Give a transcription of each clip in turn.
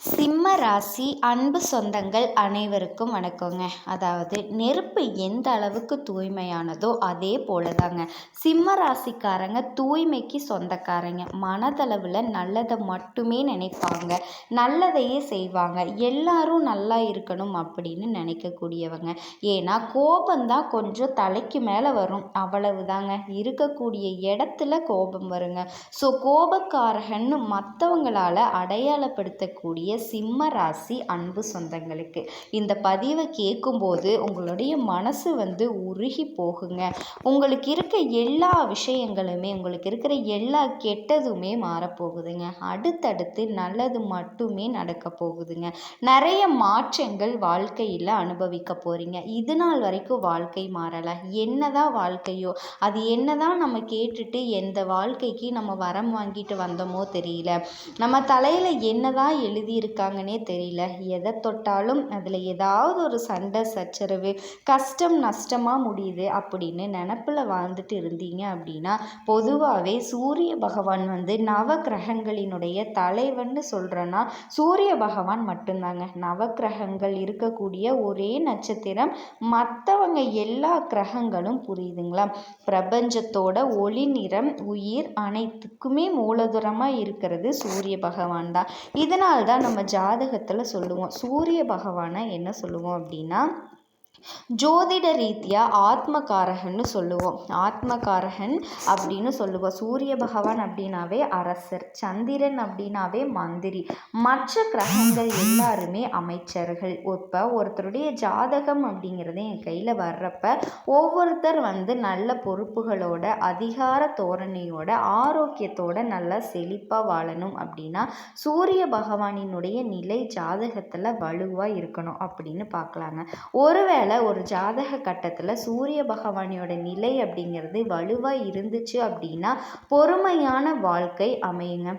சிம்ம ராசி அன்பு சொந்தங்கள் அனைவருக்கும் வணக்கங்க. அதாவது நெருப்பு எந்த அளவுக்கு தூய்மையானதோ அதே போல தாங்க சிம்ம ராசிக்காரங்க தூய்மைக்கு சொந்தக்காரங்க. மனதளவில் நல்லதை மட்டுமே நினைப்பாங்க. நல்லதையே செய்வாங்க. எல்லாரும் நல்லா இருக்கணும் அப்படின்னு நினைக்கக்கூடியவங்க. ஏன்னா கோபந்தான் கொஞ்சம் தலைக்கு மேலே வரும். அவ்வளவு தாங்க இருக்கக்கூடிய இடத்துல கோபம் வருங்க. ஸோ கோபக்காரகன்னு மற்றவங்களால் அடையாளப்படுத்தக்கூடிய சிம்ம ராசி அன்பு சொந்தங்களுக்கு. இந்த பதிவை கேட்கும்போது உங்களுடைய மனசு வந்து உருகி போகுங்க. உங்களுக்கு இருக்க எல்லா விஷயங்களுமே உங்களுக்கு இருக்கிற எல்லா கெட்டதுமே மாறப்போகுதுங்க. அடுத்தடுத்து நல்லது மட்டுமே நடக்க போகுதுங்க. நிறைய மாற்றங்கள் வாழ்க்கையில் அனுபவிக்க போகிறீங்க இது நாள் வரைக்கும் வாழ்க்கை மாறலை. என்னதான் வாழ்க்கையோ அது என்னதான் நம்ம கேட்டுட்டு எந்த வாழ்க்கைக்கு நம்ம வரம் வாங்கிட்டு வந்தோமோ தெரியல. நம்ம தலையில் என்னதான் இருக்காங்கன்னே தெரியல. எதை தொட்டாலும் அதில் ஏதாவது ஒரு சண்டை சச்சரவு கஷ்டம் நஷ்டமாக முடியுது அப்படின்னு நினப்பில் வாழ்ந்துட்டு இருந்தீங்க அப்படின்னா பொதுவாகவே சூரிய பகவான் வந்து நவ கிரகங்களினுடைய தலைவன்னு சொல்கிறேன்னா சூரிய பகவான் மட்டும்தாங்க. நவ கிரகங்கள் இருக்கக்கூடிய ஒரே நட்சத்திரம் மற்றவங்க எல்லா கிரகங்களும் புரியுதுங்களா? பிரபஞ்சத்தோட ஒளி நிறம் உயிர் அனைத்துக்குமே மூலதுரமாக இருக்கிறது சூரிய பகவான் தான். இதனால் தான் நம்ம ஜாதகத்தில் சொல்லுவோம். சூரிய பகவானை என்ன சொல்லுவோம் அப்படின்னா ஜோதிட ரீதியாக ஆத்மகாரகன்னு சொல்லுவோம். ஆத்மகாரகன் அப்படின்னு சொல்லுவோம். சூரிய பகவான் அப்படின்னாவே அரசர் சந்திரன் அப்படின்னாவே மந்திரி. மற்ற கிரகங்கள் எல்லாருமே அமைச்சர்கள். இப்போ ஒருத்தருடைய ஜாதகம் அப்படிங்கிறது என் கையில் வர்றப்ப ஒவ்வொருத்தர் வந்து நல்ல பொறுப்புகளோட அதிகார தோரணையோட ஆரோக்கியத்தோட நல்லா செழிப்பாக வாழணும் அப்படின்னா சூரிய பகவானினுடைய நிலை ஜாதகத்தில் வலுவாக இருக்கணும் அப்படின்னு பார்க்கலாங்க. ஒருவேளை ஒரு ஜாதக கட்டத்தில் சூரிய பகவானியோட நிலை அப்படிங்கிறது வலுவாக இருந்துச்சு அப்படின்னா பொறுமையான வாழ்க்கை அமையுங்க.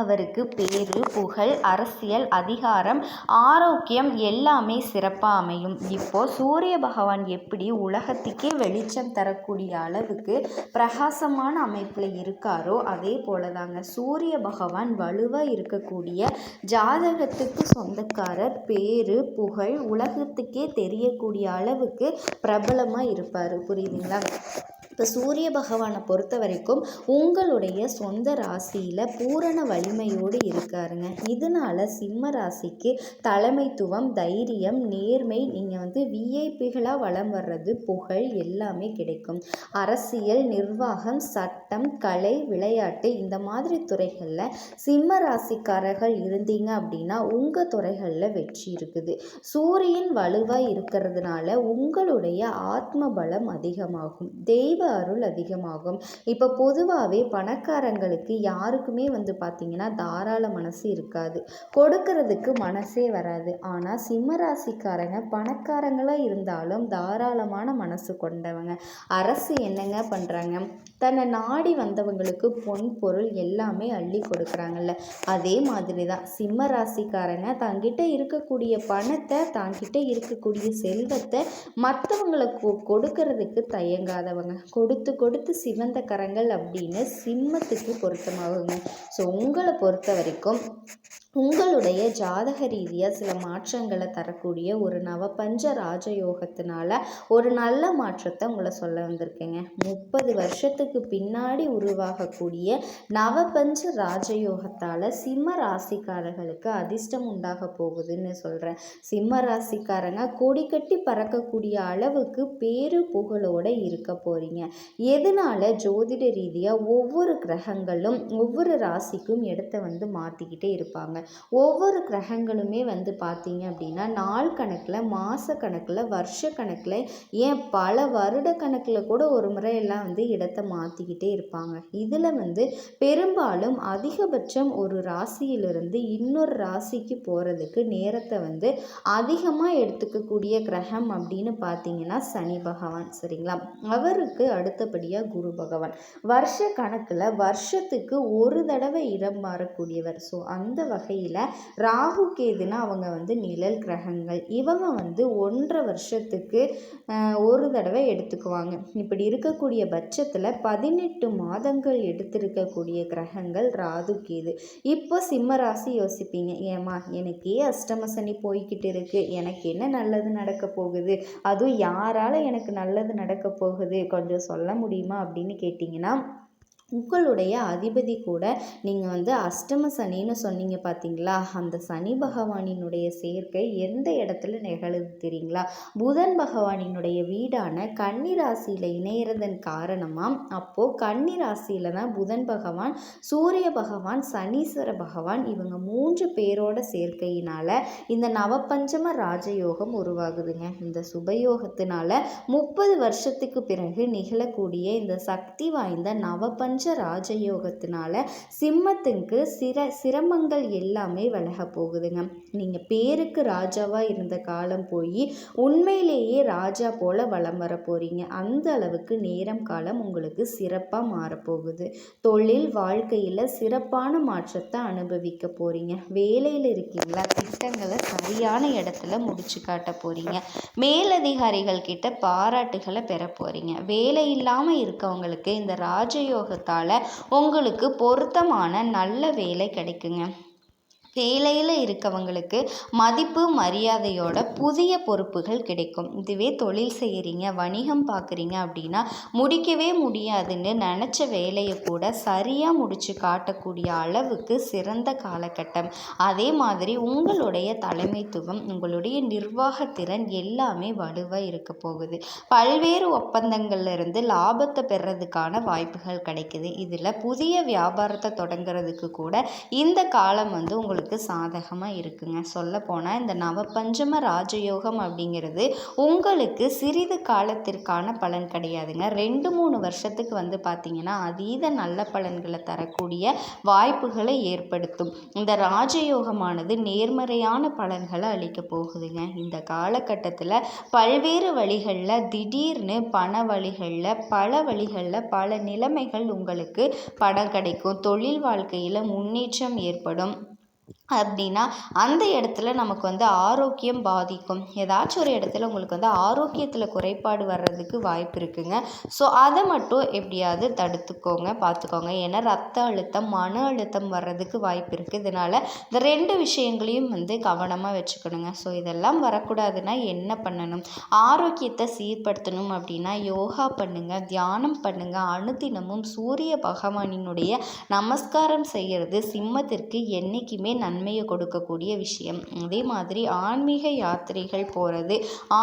அவருக்கு பேரு புகழ் அரசியல் அதிகாரம் ஆரோக்கியம் எல்லாமே சிறப்பாக அமையும். இப்போது சூரிய பகவான் எப்படி உலகத்துக்கே வெளிச்சம் தரக்கூடிய அளவுக்கு பிரகாசமான அமைப்பில் இருக்காரோ அதே போல தாங்க சூரிய பகவான் வலுவாக இருக்கக்கூடிய ஜாதகத்துக்கு சொந்தக்காரர் பேரு புகழ் உலகத்துக்கே தெரியக்கூடிய அளவுக்கு பிரபலமாக இருப்பார். புரியுதுங்களா? இப்போ சூரிய பகவானை பொறுத்த வரைக்கும் உங்களுடைய சொந்த ராசியில் பூரண வலிமையோடு இருக்காருங்க. இதனால் சிம்ம ராசிக்கு தலைமைத்துவம் தைரியம் நேர்மை நீங்கள் வந்து விஐபிகளாக வளம் வர்றது புகழ் எல்லாமே கிடைக்கும். அரசியல் நிர்வாகம் சட்டம் கலை விளையாட்டு இந்த மாதிரி துறைகளில் சிம்ம ராசிக்காரர்கள் இருந்தீங்க அப்படின்னா உங்கள் துறைகளில் வெற்றி இருக்குது. சூரியன் வலுவாக இருக்கிறதுனால உங்களுடைய ஆத்ம பலம் அதிகமாகும். தெய்வ அருள் அதிகமாகும். இப்போ பொதுவாகவே பணக்காரங்களுக்கு யாருக்குமே வந்து பார்த்திங்கன்னா தாராள மனசு இருக்காது. கொடுக்கறதுக்கு மனசே வராது. ஆனால் சிம்மராசிக்காரங்க பணக்காரங்களாக இருந்தாலும் தாராளமான மனசு கொண்டவங்க. அரசு என்னங்க பண்ணுறாங்க தன்னை நாடி வந்தவங்களுக்கு பொன் பொருள் எல்லாமே அள்ளி கொடுக்குறாங்கல்ல. அதே மாதிரி தான் சிம்ம ராசிக்காரங்க தங்கிட்ட இருக்கக்கூடிய பணத்தை தங்கிட்ட இருக்கக்கூடிய செல்வத்தை மற்றவங்களுக்கு கொடுக்கறதுக்கு தயங்காதவங்க. கொடுத்து கொடுத்து சிவந்த கரங்கள் அப்படின்னு சிம்மத்துக்கு பொருத்தமாகுங்க. ஸோ உங்களை பொறுத்த வரைக்கும் உங்களுடைய ஜாதக ரீதியாக சில மாற்றங்களை தரக்கூடிய ஒரு நவபஞ்ச ராஜயோகத்தினால ஒரு நல்ல மாற்றத்தை உங்களை சொல்ல வந்திருக்கேங்க. முப்பது வருஷத்துக்கு பின்னாடி உருவாகக்கூடிய நவபஞ்ச ராஜயோகத்தால் சிம்ம ராசிக்காரர்களுக்கு அதிர்ஷ்டம் உண்டாக போகுதுன்னு சொல்கிறேன் சிம்ம ராசிக்காரங்க கொடி கட்டி பறக்கக்கூடிய அளவுக்கு பேரு புகழோடு இருக்க போகிறீங்க எதனால் ஜோதிட ரீதியாக ஒவ்வொரு கிரகங்களும் ஒவ்வொரு ராசிக்கும் இடத்த வந்து மாற்றிக்கிட்டே இருப்பாங்க? ஒவ்வொரு கிரகங்களுமே வந்து பார்த்தீங்க அப்படின்னா நாள் கணக்கில் மாத கணக்கில் வருஷ கணக்கில் ஏன் பல வருட கணக்கில் கூட ஒரு முறையெல்லாம் வந்து இடத்தை மாற்றிக்கிட்டே இருப்பாங்க. இதில் வந்து பெரும்பாலும் அதிகபட்சம் ஒரு ராசியிலிருந்து இன்னொரு ராசிக்கு போகிறதுக்கு நேரத்தை வந்து அதிகமாக எடுத்துக்கக்கூடிய கிரகம் அப்படின்னு பார்த்தீங்கன்னா சனி பகவான். சரிங்களா? அவருக்கு அடுத்தபடியாக குரு பகவான். வருஷ கணக்கில் வருஷத்துக்கு ஒரு தடவை இடம் மாறக்கூடியவர். ஸோ அந்த வகை வகையில் ராகு கேதுனா அவங்க வந்து நிழல் கிரகங்கள். இவங்க வந்து ஒன்றரை வருஷத்துக்கு ஒரு தடவை எடுத்துக்குவாங்க. இப்படி இருக்கக்கூடிய பட்சத்தில் பதினெட்டு மாதங்கள் எடுத்திருக்கக்கூடிய கிரகங்கள் ராகு கேது. இப்போ சிம்ம ராசி யோசிப்பீங்க. ஏமா எனக்கே அஷ்டம சனி போய்கிட்டு இருக்குது எனக்கு என்ன நல்லது நடக்க போகுது? அதுவும் யாரால் எனக்கு நல்லது நடக்க போகுது? கொஞ்சம் சொல்ல முடியுமா அப்படின்னு கேட்டிங்கன்னா உங்களுடைய அதிபதி கூட நீங்கள் வந்து அஷ்டம சனின்னு சொன்னீங்க பார்த்தீங்களா அந்த சனி பகவானினுடைய சேர்க்கை எந்த இடத்துல நிகழுது தெரியுங்களா புதன் பகவானினுடைய வீடான கன்னி ராசியில் இணையிறதன் காரணமாக அப்போது கன்னி ராசியில் தான் புதன் பகவான் சூரிய பகவான் சனீஸ்வர பகவான் இவங்க மூன்று பேரோட சேர்க்கையினால் இந்த நவபஞ்சம ராஜயோகம் உருவாகுதுங்க. இந்த சுபயோகத்தினால முப்பது வருஷத்துக்கு பிறகு நிகழக்கூடிய இந்த சக்தி வாய்ந்த நவபஞ்ச பஞ்ச ராஜயோகத்தினால சிம்மத்துக்கு சிர சிரமங்கள் எல்லாமே விலக போகுதுங்க. நீங்கள் பேருக்கு ராஜாவாக இருந்த காலம் போய் உண்மையிலேயே ராஜா போல் வளம் வர போகிறீங்க அந்த அளவுக்கு நேரம் காலம் உங்களுக்கு சிறப்பாக மாறப்போகுது தொழில் வாழ்க்கையில் சிறப்பான மாற்றத்தை அனுபவிக்க போகிறீங்க வேலையில் இருக்கீங்களா? திட்டங்களை சரியான இடத்துல முடிச்சு காட்ட போகிறீங்க மேலதிகாரிகள் கிட்ட பாராட்டுகளை பெற போகிறீங்க வேலை இல்லாமல் இருக்கவங்களுக்கு இந்த ராஜயோகத்தை இருக்கிறதால உங்களுக்கு பொருத்தமான நல்ல வேலை கிடைக்குங்க. வேலையில் இருக்கவங்களுக்கு மதிப்பு மரியாதையோட புதிய பொறுப்புகள் கிடைக்கும். இதுவே தொழில் செய்கிறீங்க வணிகம் பார்க்குறீங்க அப்படின்னா முடிக்கவே முடியாதுன்னு நினச்ச வேலையை கூட சரியாக முடித்து காட்டக்கூடிய அளவுக்கு சிறந்த காலகட்டம். அதே மாதிரி உங்களுடைய தலைமைத்துவம் உங்களுடைய நிர்வாகத்திறன் எல்லாமே வலுவாக இருக்க போகுது. பல்வேறு ஒப்பந்தங்கள்லேருந்து லாபத்தை பெறதுக்கான வாய்ப்புகள் கிடைக்குது. இதில் புதிய வியாபாரத்தை தொடங்குறதுக்கு கூட இந்த காலம் வந்து உங்களுக்கு உங்களுக்கு சாதகமாக இருக்குங்க. சொல்லப்போனால் இந்த நவபஞ்சம ராஜயோகம் அப்படிங்கிறது உங்களுக்கு சிறிது காலத்திற்கான பலன் கிடையாதுங்க. ரெண்டு மூணு வருஷத்துக்கு வந்து பார்த்திங்கன்னா அதீத நல்ல பலன்களை தரக்கூடிய வாய்ப்புகளை ஏற்படுத்தும். இந்த ராஜயோகமானது நேர்மறையான பலன்களை அளிக்க போகுதுங்க. இந்த காலகட்டத்தில் பல்வேறு வழிகளில் திடீர்னு பண வழிகளில் பல வழிகளில் பல நிலைமைகள் உங்களுக்கு படம் கிடைக்கும். தொழில் வாழ்க்கையில் முன்னேற்றம் ஏற்படும். அப்படின்னா அந்த இடத்துல நமக்கு வந்து ஆரோக்கியம் பாதிக்கும். ஏதாச்சும் ஒரு இடத்துல உங்களுக்கு வந்து ஆரோக்கியத்தில் குறைபாடு வர்றதுக்கு வாய்ப்பு இருக்குங்க. ஸோ அதை மட்டும் எப்படியாவது தடுத்துக்கோங்க பார்த்துக்கோங்க ஏன்னா ரத்த அழுத்தம் மன அழுத்தம் வர்றதுக்கு வாய்ப்பு இருக்குது இதனால் இந்த ரெண்டு விஷயங்களையும் வந்து கவனமாக வச்சுக்கணுங்க. ஸோ இதெல்லாம் வரக்கூடாதுன்னா என்ன பண்ணணும்? ஆரோக்கியத்தை சீர்படுத்தணும் அப்படின்னா யோகா பண்ணுங்கள் தியானம் பண்ணுங்கள் அனுதினமும் சூரிய பகவானினுடைய நமஸ்காரம் செய்கிறது சிம்மத்திற்கு என்றைக்குமே நன்மை நன்மையை கொடுக்கக்கூடிய விஷயம். அதே மாதிரி ஆன்மீக யாத்திரைகள் போகிறது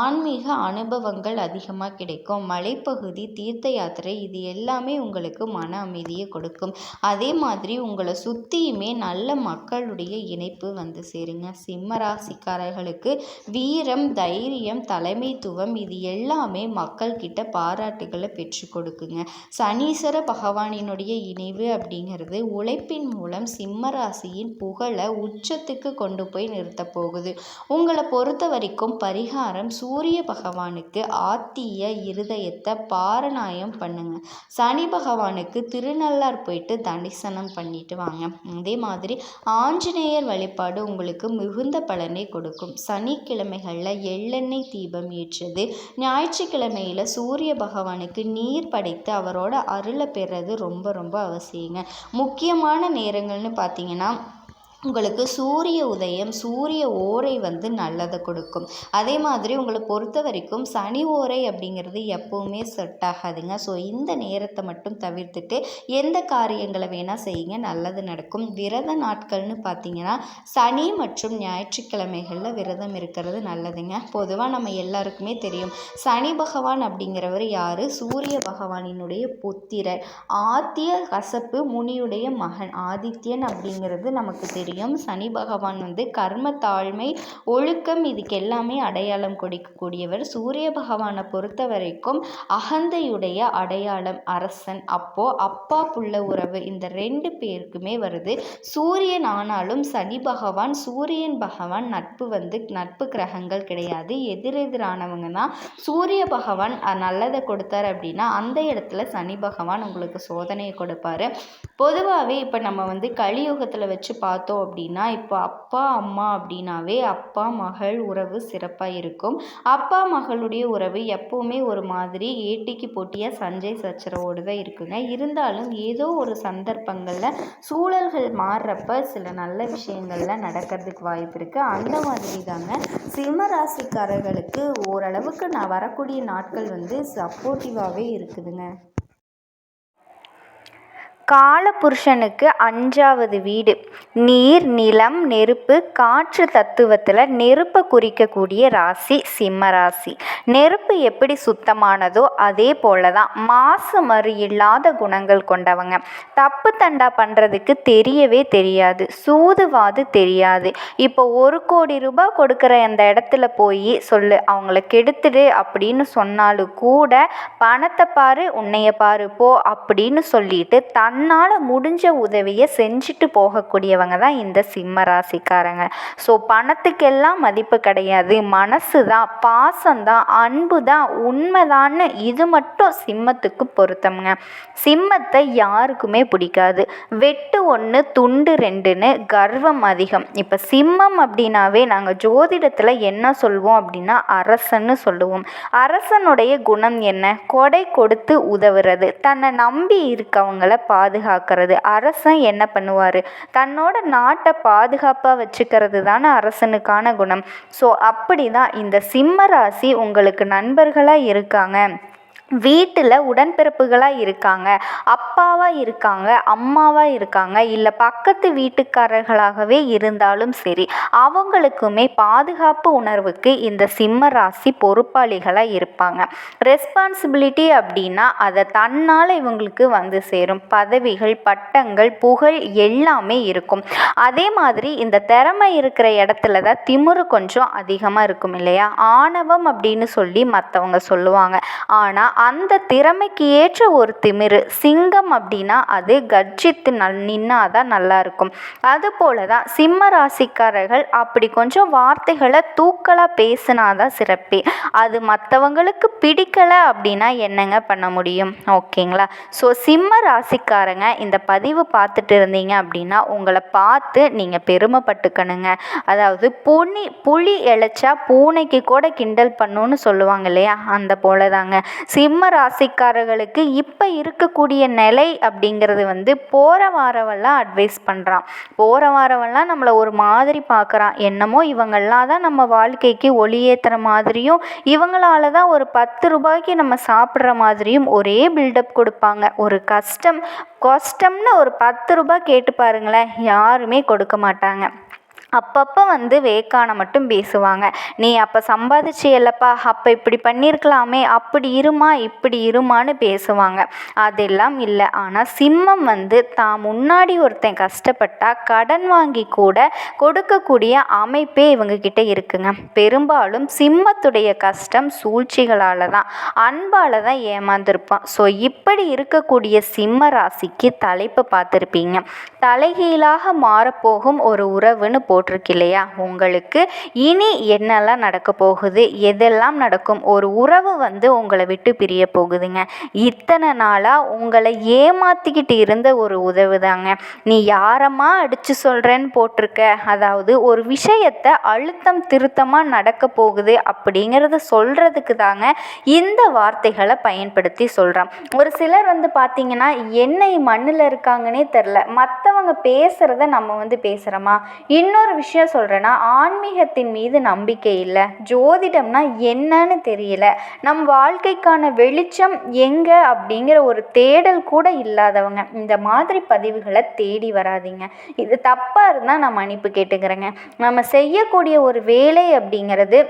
ஆன்மீக அனுபவங்கள் அதிகமாக கிடைக்கும். மலைப்பகுதி தீர்த்த யாத்திரை இது எல்லாமே உங்களுக்கு மன அமைதியை கொடுக்கும். அதே மாதிரி உங்களை சுற்றியுமே நல்ல மக்களுடைய இணைப்பு வந்து சேருங்க. சிம்மராசிக்காரர்களுக்கு வீரம் தைரியம் தலைமைத்துவம் இது எல்லாமே மக்கள்கிட்ட பாராட்டுகளை பெற்று கொடுக்குங்க. சனீஸ்வர பகவானினுடைய இணைவு அப்படிங்கிறது உழைப்பின் மூலம் சிம்மராசியின் புகழை உச்சத்துக்கு கொண்டு போய் நிறுத்தப் போகுது. உங்களை பொறுத்த வரைக்கும் பரிகாரம் சூரிய பகவானுக்கு ஆத்திய இருதயத்தை பாரணாயம் பண்ணுங்க. சனி பகவானுக்கு திருநள்ளார் போயிட்டு தரிசனம் பண்ணிட்டு வாங்க. அதே மாதிரி ஆஞ்சநேயர் வழிபாடு உங்களுக்கு மிகுந்த பலனை கொடுக்கும். சனிக்கிழமைகளில் எள்ளெண்ணெய் தீபம் ஏற்றது. ஞாயிற்றுக்கிழமையில் சூரிய பகவானுக்கு நீர் படைத்து அவரோட அருளை பெறது ரொம்ப ரொம்ப அவசியங்க. முக்கியமான நேரங்கள்னு பார்த்தீங்கன்னா உங்களுக்கு சூரிய உதயம் சூரிய ஓரை வந்து நல்லதை கொடுக்கும். அதே மாதிரி உங்களை பொறுத்த வரைக்கும் சனி ஓரை அப்படிங்கிறது எப்போவுமே செட் ஆகாதுங்க. ஸோ இந்த நேரத்தை மட்டும் தவிர்த்துட்டு எந்த காரியங்களை வேணால் செய்யுங்க நல்லது நடக்கும். விரத நாட்கள்னு பார்த்தீங்கன்னா சனி மற்றும் ஞாயிற்றுக்கிழமைகளில் விரதம் இருக்கிறது நல்லதுங்க. பொதுவாக நம்ம எல்லாருக்குமே தெரியும் சனி பகவான் அப்படிங்கிறவர் யார்? சூரிய பகவானினுடைய புத்திரர். ஆத்திய கசப்பு முனியுடைய மகன். ஆதித்யன் அப்படிங்கிறது நமக்கு தெரியும். தெரியும் சனி பகவான் வந்து கர்ம தாழ்மை ஒழுக்கம் இதுக்கு எல்லாமே அடையாளம் கொடுக்கக்கூடியவர். சூரிய பகவானை பொறுத்த வரைக்கும் அகந்தையுடைய அடையாளம் அரசன். அப்போ அப்பா புள்ள உறவு இந்த ரெண்டு பேருக்குமே வருது. சூரியன் ஆனாலும் சனி பகவான் சூரியன் பகவான் நட்பு வந்து நட்பு கிரகங்கள் கிடையாது. எதிரெதிரானவங்க தான் சூரிய பகவான் நல்லதை கொடுத்தார் அப்படின்னா அந்த இடத்துல சனி பகவான் உங்களுக்கு சோதனையை கொடுப்பாரு. பொதுவாகவே இப்போ நம்ம வந்து கலியுகத்தில் வச்சு பார்த்தோம் பார்த்தோம் அப்படின்னா இப்போ அப்பா அம்மா அப்படின்னாவே அப்பா மகள் உறவு சிறப்பாக இருக்கும். அப்பா மகளுடைய உறவு எப்போவுமே ஒரு மாதிரி ஏட்டிக்கு போட்டியாக சஞ்சய் சச்சரவோடு தான் இருக்குங்க. இருந்தாலும் ஏதோ ஒரு சந்தர்ப்பங்களில் சூழல்கள் மாறுறப்ப சில நல்ல விஷயங்கள்லாம் நடக்கிறதுக்கு வாய்ப்பு இருக்குது அந்த மாதிரி தாங்க சிம்மராசிக்காரர்களுக்கு ஓரளவுக்கு நான் வரக்கூடிய நாட்கள் வந்து சப்போர்ட்டிவாகவே இருக்குதுங்க. காலபுருஷனுக்கு அஞ்சாவது வீடு. நீர் நிலம் நெருப்பு காற்று தத்துவத்தில் நெருப்பை குறிக்கக்கூடிய ராசி சிம்ம ராசி. நெருப்பு எப்படி சுத்தமானதோ அதே போல தான் மாசு மறு இல்லாத குணங்கள் கொண்டவங்க. தப்பு தண்டா பண்ணுறதுக்கு தெரியவே தெரியாது சூதுவாது தெரியாது. இப்போ ஒரு கோடி ரூபாய் கொடுக்குற அந்த இடத்துல போய் சொல்லு அவங்கள கெடுத்துடு அப்படின்னு சொன்னாலும் கூட பணத்தை பாரு உன்னைய பாரு போ அப்படின்னு சொல்லிட்டு தன் தன்னால் முடிஞ்ச உதவியை செஞ்சுட்டு போகக்கூடியவங்க தான் இந்த சிம்ம ராசிக்காரங்க. ஸோ பணத்துக்கெல்லாம் மதிப்பு கிடையாது. மனசு தான் பாசம்தான் அன்பு தான் உண்மைதான்னு இது மட்டும் சிம்மத்துக்கு பொருத்தம்ங்க. சிம்மத்தை யாருக்குமே பிடிக்காது. வெட்டு ஒன்று துண்டு ரெண்டுன்னு கர்வம் அதிகம். இப்போ சிம்மம் அப்படின்னாவே நாங்கள் ஜோதிடத்தில் என்ன சொல்வோம் அப்படின்னா அரசன்னு சொல்லுவோம். அரசனுடைய குணம் என்ன? கொடை கொடுத்து உதவுறது. தன்னை நம்பி இருக்கவங்கள பா பாதுகாக்கிறது. அரசன் என்ன பண்ணுவார்? தன்னோட நாட்டை பாதுகாப்பாக வச்சுக்கிறது தானே அரசனுக்கான குணம். ஸோ அப்படி தான் இந்த சிம்ம ராசி உங்களுக்கு நண்பர்களாக இருக்காங்க. வீட்டில் உடன்பிறப்புகளாக இருக்காங்க. அப்பாவாக இருக்காங்க அம்மாவாக இருக்காங்க இல்லை பக்கத்து வீட்டுக்காரர்களாகவே இருந்தாலும் சரி அவங்களுக்குமே பாதுகாப்பு உணர்வுக்கு இந்த சிம்ம ராசி பொறுப்பாளிகளாக இருப்பாங்க. ரெஸ்பான்சிபிலிட்டி அப்படின்னா அதை தன்னால் இவங்களுக்கு வந்து சேரும். பதவிகள் பட்டங்கள் புகழ் எல்லாமே இருக்கும். அதே மாதிரி இந்த திறமை இருக்கிற இடத்துல தான் திமுரு கொஞ்சம் அதிகமாக இருக்கும் இல்லையா? ஆணவம் அப்படின்னு சொல்லி மற்றவங்க சொல்லுவாங்க. ஆனால் அந்த திறமைக்கு ஏற்ற ஒரு திமிரு சிங்கம் அப்படின்னா அது கர்ஜித்து நல் நின்னாதான் நல்லா இருக்கும். அதுபோல தான் சிம்ம ராசிக்காரர்கள் அப்படி கொஞ்சம் வார்த்தைகளை தூக்கலாக பேசினாதான் சிறப்பே. அது மற்றவங்களுக்கு பிடிக்கலை அப்படின்னா என்னங்க பண்ண முடியும்? ஓகேங்களா? ஸோ சிம்ம ராசிக்காரங்க இந்த பதிவு பார்த்துட்டு இருந்தீங்க அப்படின்னா உங்களை பார்த்து நீங்கள் பெருமைப்பட்டுக்கணுங்க. அதாவது புனி புளி இழைச்சா பூனைக்கு கூட கிண்டல் பண்ணுன்னு சொல்லுவாங்க இல்லையா? அந்த போல தாங்க சிம் சிம்ம ராசிக்காரர்களுக்கு இப்போ இருக்கக்கூடிய நிலை அப்படிங்கிறது வந்து போகிற வாரவெல்லாம் அட்வைஸ் பண்ணுறான் போகிற வாரவெல்லாம் நம்மளை ஒரு மாதிரி பார்க்குறான். என்னமோ இவங்கெல்லாம் தான் நம்ம வாழ்க்கைக்கு ஒளியேற்றுற மாதிரியும் இவங்களால தான் ஒரு பத்து ரூபாய்க்கு நம்ம சாப்பிட்ற மாதிரியும் ஒரே பில்டப் கொடுப்பாங்க. ஒரு கஷ்டம் கஷ்டம்னு ஒரு பத்து ரூபாய் கேட்டு பாருங்களேன் யாருமே கொடுக்க மாட்டாங்க. அப்பப்போ வந்து வேக்கான மட்டும் பேசுவாங்க. நீ அப்போ சம்பாதிச்சியல்லப்பா அப்போ இப்படி பண்ணியிருக்கலாமே அப்படி இருமா இப்படி இருமான்னு பேசுவாங்க. அதெல்லாம் இல்லை. ஆனால் சிம்மம் வந்து தான் முன்னாடி ஒருத்தன் கஷ்டப்பட்டா கடன் வாங்கி கூட கொடுக்கக்கூடிய அமைப்பே இவங்கக்கிட்ட இருக்குங்க. பெரும்பாலும் சிம்மத்துடைய கஷ்டம் சூழ்ச்சிகளால் தான். அன்பால் தான் ஏமாந்துருப்பான். ஸோ இப்படி இருக்கக்கூடிய சிம்ம ராசிக்கு தலைப்பு பார்த்துருப்பீங்க. தலைகீழாக மாறப்போகும் ஒரு உறவுன்னு போ போட்டிருக்கு இல்லையா உங்களுக்கு இனி என்னெல்லாம் நடக்க போகுது? எதெல்லாம் நடக்கும்? ஒரு உறவு வந்து உங்களை விட்டு பிரிய போகுதுங்க. இத்தனை நாளாக உங்களை ஏமாற்றிக்கிட்டு இருந்த ஒரு உதவு தாங்க நீ யாரம்மா அடித்து சொல்கிறேன்னு போட்டிருக்க? அதாவது ஒரு விஷயத்தை அழுத்தம் திருத்தமாக நடக்க போகுது அப்படிங்கிறத சொல்கிறதுக்கு தாங்க இந்த வார்த்தைகளை பயன்படுத்தி சொல்கிறான் ஒரு சிலர் வந்து பார்த்திங்கன்னா என்னை மண்ணில் இருக்காங்கன்னே தெரில மற்றவங்க பேசுகிறத நம்ம வந்து பேசுகிறோமா இன்னொரு இன்னொரு விஷயம் சொல்கிறேன்னா ஆன்மீகத்தின் மீது நம்பிக்கை இல்லை. ஜோதிடம்னா என்னன்னு தெரியல. நம் வாழ்க்கைக்கான வெளிச்சம் எங்கே அப்படிங்கிற ஒரு தேடல் கூட இல்லாதவங்க. இந்த மாதிரி பதிவுகளை தேடி வராதிங்க. இது தப்பாக இருந்தால் நான் மன்னிப்பு கேட்டுக்கிறேங்க. நம்ம செய்யக்கூடிய ஒரு வேலை அப்படிங்கிறது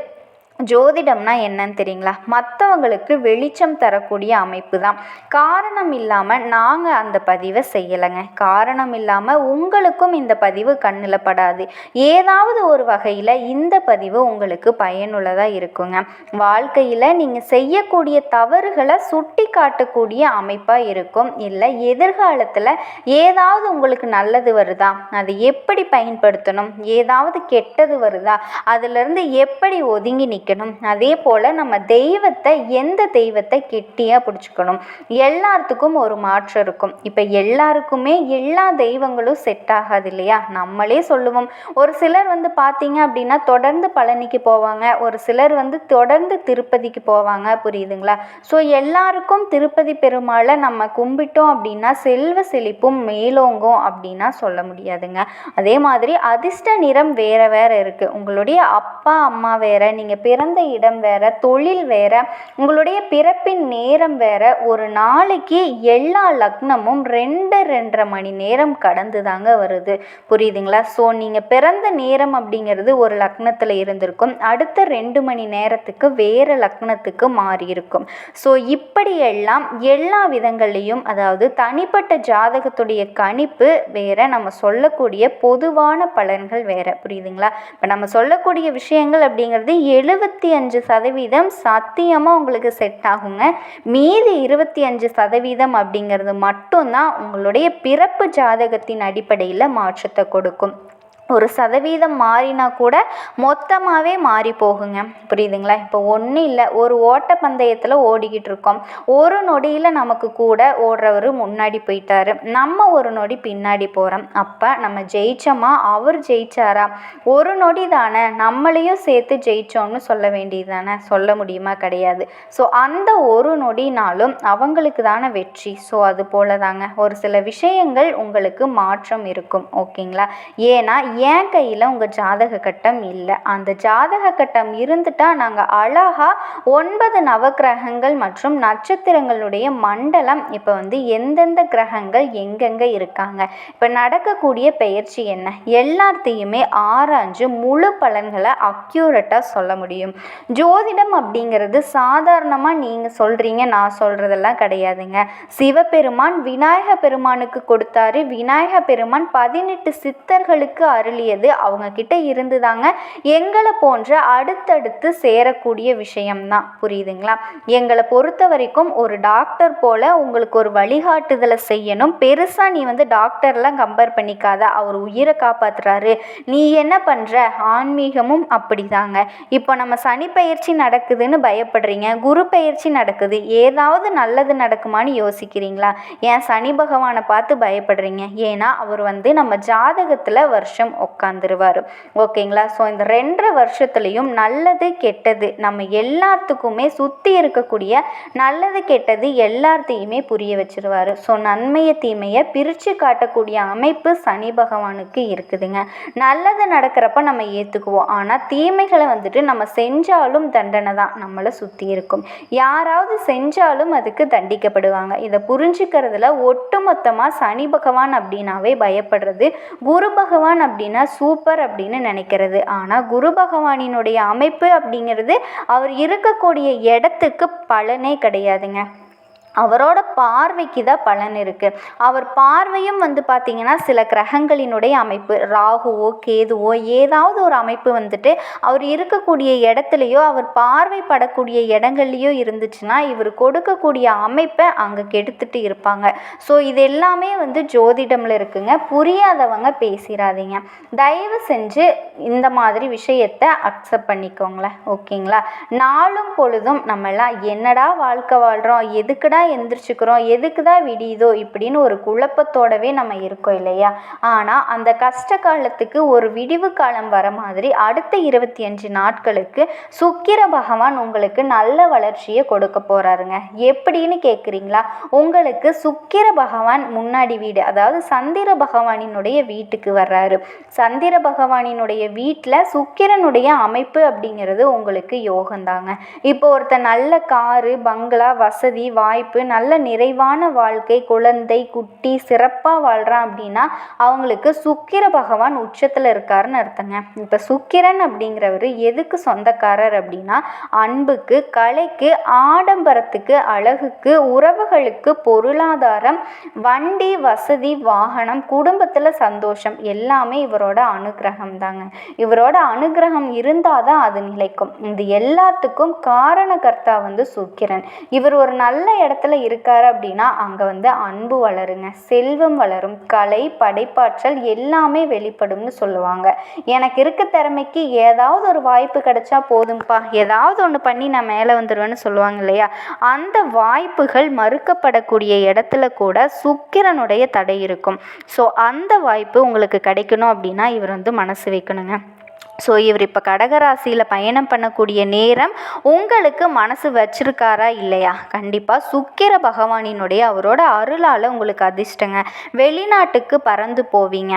ஜோதிடம்னா என்னன்னு தெரியுங்களா? மற்றவங்களுக்கு வெளிச்சம் தரக்கூடிய அமைப்பு தான் காரணம் இல்லாமல் நாங்கள் அந்த பதிவை செய்யலைங்க. காரணம் இல்லாமல் உங்களுக்கும் இந்த பதிவு கண்ணில் படாது. ஏதாவது ஒரு வகையில் இந்த பதிவு உங்களுக்கு பயனுள்ளதாக இருக்குங்க. வாழ்க்கையில் நீங்கள் செய்யக்கூடிய தவறுகளை சுட்டி காட்டக்கூடிய அமைப்பாக இருக்கும். இல்லை எதிர்காலத்தில் ஏதாவது உங்களுக்கு நல்லது வருதா? அதை எப்படி பயன்படுத்தணும்? ஏதாவது கெட்டது வருதா? அதிலிருந்து எப்படி ஒதுங்கி நிற்க பிடிக்கணும். அதே போல் நம்ம தெய்வத்தை எந்த தெய்வத்தை கெட்டியாக பிடிச்சிக்கணும்? எல்லாத்துக்கும் ஒரு மாற்றம் இருக்கும். இப்போ எல்லாருக்குமே எல்லா தெய்வங்களும் செட் ஆகாது இல்லையா? நம்மளே சொல்லுவோம். ஒரு சிலர் வந்து பார்த்தீங்க அப்படின்னா தொடர்ந்து பழனிக்கு போவாங்க. ஒரு சிலர் வந்து தொடர்ந்து திருப்பதிக்கு போவாங்க. புரியுதுங்களா? ஸோ எல்லாருக்கும் திருப்பதி பெருமாளை நம்ம கும்பிட்டோம் அப்படின்னா செல்வ செழிப்பும் மேலோங்கும் அப்படின்னா சொல்ல முடியாதுங்க. அதே மாதிரி அதிர்ஷ்ட நிறம் வேற வேற இருக்குது உங்களுடைய அப்பா அம்மா வேற நீங்கள் பிறந்த இடம் வேற தொழில் வேற உங்களுடைய பிறப்பின் நேரம் வேற. ஒரு நாளைக்கு எல்லா லக்னமும் ரெண்டு ரெண்டரை மணி நேரம் கடந்து தாங்க வருது. புரியுதுங்களா? ஸோ நீங்கள் பிறந்த நேரம் அப்படிங்கிறது ஒரு லக்னத்தில் இருந்திருக்கும். அடுத்த ரெண்டு மணி நேரத்துக்கு வேறு லக்னத்துக்கு மாறி இருக்கும் ஸோ இப்படியெல்லாம் எல்லா விதங்கள்லையும் அதாவது தனிப்பட்ட ஜாதகத்துடைய கணிப்பு வேற நம்ம சொல்லக்கூடிய பொதுவான பலன்கள் வேற. புரியுதுங்களா? இப்போ நம்ம சொல்லக்கூடிய விஷயங்கள் அப்படிங்கிறது இருபத்தி அஞ்சு சதவீதம் சத்தியமாக உங்களுக்கு செட் ஆகுங்க. மீதி இருபத்தி அஞ்சு சதவீதம் அப்படிங்கிறது மட்டும்தான் உங்களுடைய பிறப்பு ஜாதகத்தின் அடிப்படையில் மாற்றத்தை கொடுக்கும். ஒரு சதவீதம் மாறினா கூட மொத்தமாகவே மாறி போகுங்க. புரியுதுங்களா? இப்போ ஒன்றும் இல்லை ஒரு ஓட்டப்பந்தயத்தில் ஓடிக்கிட்டு இருக்கோம். ஒரு நொடியில் நமக்கு கூட ஓடுறவர் முன்னாடி போயிட்டாரு. நம்ம ஒரு நொடி பின்னாடி போகிறோம் அப்போ நம்ம ஜெயிச்சோமா? அவர் ஜெயிச்சாரா? ஒரு நொடி தானே நம்மளையும் சேர்த்து ஜெயிச்சோம்னு சொல்ல வேண்டியது தானே சொல்ல முடியுமா? கிடையாது. ஸோ அந்த ஒரு நொடினாலும் அவங்களுக்கு தானே வெற்றி. ஸோ அது போல தாங்க ஒரு சில விஷயங்கள் உங்களுக்கு மாற்றம் இருக்கும். ஓகேங்களா? ஏன்னா என் கையில் உங்கள் ஜாதக கட்டம் இல்லை. அந்த ஜாதக கட்டம் இருந்துட்டால் நாங்கள் அழகாக ஒன்பது நவக்கிரகங்கள் மற்றும் நட்சத்திரங்களுடைய மண்டலம் இப்போ வந்து எந்தெந்த கிரகங்கள் எங்கெங்கே இருக்காங்க. இப்போ நடக்கக்கூடிய பெயர்ச்சி என்ன? எல்லாத்தையுமே ஆராய்ஞ்சு முழு பலன்களை அக்யூரேட்டாக சொல்ல முடியும். ஜோதிடம் அப்படிங்கிறது சாதாரணமாக நீங்கள் சொல்கிறீங்க நான் சொல்கிறதெல்லாம் கிடையாதுங்க. சிவபெருமான் விநாயக பெருமானுக்கு கொடுத்தாரு. விநாயக பெருமான் பதினெட்டு சித்தர்களுக்கு அரு அருளியது. அவங்க கிட்ட இருந்து தாங்க எங்களை போன்ற அடுத்தடுத்து சேரக்கூடிய விஷயம்தான். புரியுதுங்களா? எங்களை பொறுத்த வரைக்கும் ஒரு டாக்டர் போல் உங்களுக்கு ஒரு வழிகாட்டுதலை செய்யணும். பெருசாக நீ வந்து டாக்டர்லாம் கம்பேர் பண்ணிக்காத. அவர் உயிரை காப்பாத்துறாரு. நீ என்ன பண்ணுற ஆன்மீகமும் அப்படிதாங்க. இப்போ நம்ம சனி பயிற்சி நடக்குதுன்னு பயப்படுறீங்க. குரு பயிற்சி நடக்குது. ஏதாவது நல்லது நடக்குமான்னு யோசிக்கிறீங்களா? ஏன் சனி பகவானை பார்த்து பயப்படுறீங்க? ஏன்னா அவர் வந்து நம்ம ஜாதகத்தில் வருஷம் உட்காந்துருவார் ஓகேங்களா? ஸோ இந்த ரெண்டரை வருஷத்துலேயும் நல்லது கெட்டது நம்ம எல்லாத்துக்குமே சுற்றி இருக்கக்கூடிய நல்லது கெட்டது எல்லாத்தையுமே புரிய வச்சிருவார். ஸோ நன்மையை தீமையை பிரித்து காட்டக்கூடிய அமைப்பு சனி பகவானுக்கு இருக்குதுங்க. நல்லது நடக்கிறப்ப நம்ம ஏற்றுக்குவோம் ஆனால் தீமைகளை வந்துட்டு நம்ம செஞ்சாலும் தண்டனை தான் நம்மளை சுற்றி இருக்கும். யாராவது செஞ்சாலும் அதுக்கு தண்டிக்கப்படுவாங்க. இதை புரிஞ்சுக்கிறதுல ஒட்டுமொத்தமாக சனி பகவான் அப்படின்னாவே பயப்படுறது குரு பகவான் அப்படின்னா சூப்பர் அப்படின்னு நினைக்கிறது. ஆனால் குரு பகவானினுடைய அமைப்பு அப்படிங்கிறது அவர் இருக்கக்கூடிய இடத்துக்கு பலனே கிடையாதுங்க. அவரோட பார்வைக்கு தான் பலன் இருக்குது அவர் பார்வையும் வந்து பார்த்திங்கன்னா சில கிரகங்களினுடைய அமைப்பு ராகுவோ கேதுவோ ஏதாவது ஒரு அமைப்பு வந்துட்டு அவர் இருக்கக்கூடிய இடத்துலையோ அவர் பார்வைப்படக்கூடிய இடங்கள்லையோ இருந்துச்சுன்னா இவர் கொடுக்கக்கூடிய அமைப்பை அங்கே கெடுத்துட்டு இருப்பாங்க. ஸோ இது எல்லாமே வந்து ஜோதிடமில் இருக்குங்க. புரியாதவங்க பேசிடாதீங்க தயவு செஞ்சு இந்த மாதிரி விஷயத்தை அக்செப்ட் பண்ணிக்கோங்களேன். ஓகேங்களா? நாளும் பொழுதும் நம்மளாம் என்னடா வாழ்க்கை வாழ்கிறோம் எதுக்குடா எந்திரிச்சுக்கிறோம். எதுக்கு தான் விடியுதோ இப்படின்னு ஒரு குழப்பத்தோடவே நம்ம இருக்கோம் இல்லையா? ஆனால் அந்த கஷ்ட காலத்துக்கு ஒரு விடிவு காலம் வர மாதிரி அடுத்த இருபத்தி அஞ்சு நாட்களுக்கு சுக்கிர பகவான் உங்களுக்கு நல்ல வளர்ச்சியை கொடுக்க போகிறாருங்க எப்படின்னு கேட்குறீங்களா உங்களுக்கு சுக்கிர பகவான் முன்னாடி வீடு அதாவது சந்திர பகவானினுடைய வீட்டுக்கு வர்றாரு. சந்திர பகவானினுடைய வீட்டில் சுக்கிரனுடைய அமைப்பு அப்படிங்கிறது உங்களுக்கு யோகந்தாங்க இப்போ ஒருத்தர் நல்ல காரு பங்களா வசதி வாய்ப்பு நல்ல நிறைவான வாழ்க்கை குழந்தை குட்டி சிறப்பாக வாழ்கிறான் அப்படின்னா அவங்களுக்கு சுக்கிர பகவான் உச்சத்தில் இருக்காருன்னு அர்த்தங்க. இப்போ சுக்கிரன் அப்படிங்கிறவர் எதுக்கு சொந்தக்காரர் அப்படின்னா அன்புக்கு கலைக்கு ஆடம்பரத்துக்கு அழகுக்கு உறவுகளுக்கு பொருளாதாரம் வண்டி வசதி வாகனம் குடும்பத்தில் சந்தோஷம் எல்லாமே இவரோட அனுகிரகம் தாங்க. இவரோட அனுகிரகம் இருந்தால் தான் அது நிலைக்கும். இது எல்லாத்துக்கும் காரணகர்த்தா வந்து சுக்கிரன். இவர் ஒரு நல்ல இடத்துல இடத்துல இருக்காரு அப்படின்னா அங்கே வந்து அன்பு வளருங்க செல்வம் வளரும் கலை படைப்பாற்றல் எல்லாமே வெளிப்படும்னு சொல்லுவாங்க. எனக்கு இருக்க திறமைக்கு ஏதாவது ஒரு வாய்ப்பு கிடைச்சா போதும்ப்பா ஏதாவது ஒன்று பண்ணி நான் மேலே வந்துடுவேன்னு சொல்லுவாங்க இல்லையா? அந்த வாய்ப்புகள் மறுக்கப்படக்கூடிய இடத்துல கூட சுக்கிரனுடைய தடை இருக்கும். ஸோ அந்த வாய்ப்பு உங்களுக்கு கிடைக்கணும் அப்படின்னா இவர் வந்து மனசு வைக்கணுங்க. ஸோ இவர் இப்போ கடகராசியில் பயணம் பண்ணக்கூடிய நேரம் உங்களுக்கு மனசு வச்சிருக்காரா இல்லையா? கண்டிப்பாக சுக்கிர பகவானினுடைய அவரோட அருளால் உங்களுக்கு அதிர்ஷ்டங்க. வெளிநாட்டுக்கு பறந்து போவீங்க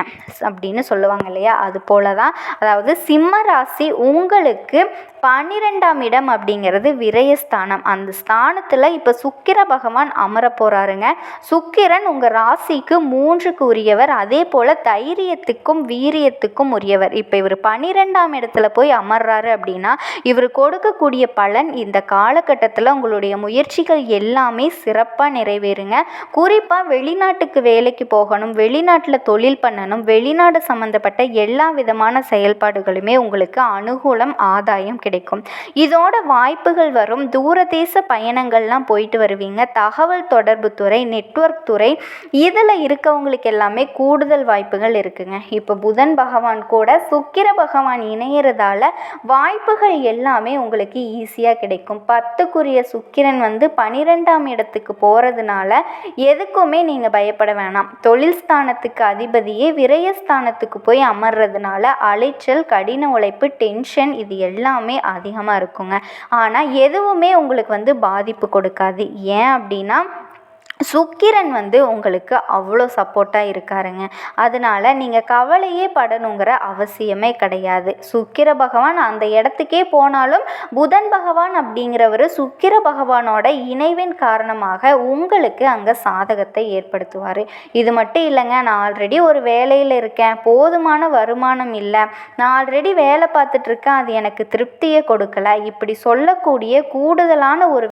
அப்படின்னு சொல்லுவாங்க இல்லையா? அது போல தான் அதாவது சிம்ம ராசி உங்களுக்கு பன்னிரெண்டாம் இடம் அப்படிங்கிறது விரயஸ்தானம். அந்த ஸ்தானத்தில் இப்போ சுக்கிர பகவான் அமர போகிறாருங்க சுக்கிரன் உங்கள் ராசிக்கு மூன்றுக்கு உரியவர். அதே போல் தைரியத்துக்கும் வீரியத்துக்கும் உரியவர். இப்போ இவர் பன்னிரெண்டாம் இடத்துல போய் அமர்றாரு அப்படின்னா இவர் கொடுக்கக்கூடிய பலன் இந்த காலகட்டத்தில் உங்களுடைய முயற்சிகள் எல்லாமே சிறப்பாக நிறைவேறுங்க. குறிப்பாக வெளிநாட்டுக்கு வேலைக்கு போகணும் வெளிநாட்டில் தொழில் பண்ணணும் வெளிநாடு சம்மந்தப்பட்ட எல்லா விதமான செயல்பாடுகளுமே உங்களுக்கு அனுகூலம் ஆதாயம் கிடைக்கும். இதோட வாய்ப்புகள் வரும். தூரதேச பயணங்கள்லாம் போயிட்டு வருவீங்க. தகவல் தொடர்பு துறை நெட்வொர்க் துறை இதில் இருக்கவங்களுக்கு எல்லாமே கூடுதல் வாய்ப்புகள் இருக்குங்க. இப்போ புதன் பகவான் கூட சுக்கிர பகவான் இணையிறதால வாய்ப்புகள் எல்லாமே உங்களுக்கு ஈஸியாக கிடைக்கும். பத்துக்குரிய சுக்கிரன் வந்து பனிரெண்டாம் இடத்துக்கு போகிறதுனால எதுக்குமே நீங்கள் பயப்பட வேணாம். தொழில் ஸ்தானத்துக்கு அதிபதியே விரயஸ்தானத்துக்கு போய் அமர்றதுனால அலைச்சல் கடின உழைப்பு டென்ஷன் இது எல்லாமே அதிகமாக இருக்குங்க. ஆனால் எதுவுமே உங்களுக்கு வந்து பாதிப்பு கொடுக்காது. ஏன் அப்படின்னா சுக்கிரன் வந்து உங்களுக்கு அவ்வளோ சப்போர்ட்டாக இருக்காருங்க. அதனால் நீங்கள் கவலையே படணுங்கிற அவசியமே கிடையாது. சுக்கிர பகவான் அந்த இடத்துக்கே போனாலும் புதன் பகவான் அப்படிங்கிறவர் சுக்கிர பகவானோட இணைவின் காரணமாக உங்களுக்கு அங்கே சாதகத்தை ஏற்படுத்துவார். இது மட்டும் இல்லைங்க நான் ஆல்ரெடி ஒரு வேலையில் இருக்கேன் போதுமான வருமானம் இல்லை. நான் ஆல்ரெடி வேலை பார்த்துட்ருக்கேன் அது எனக்கு திருப்தியை கொடுக்கல. இப்படி சொல்லக்கூடிய கூடுதலான ஒரு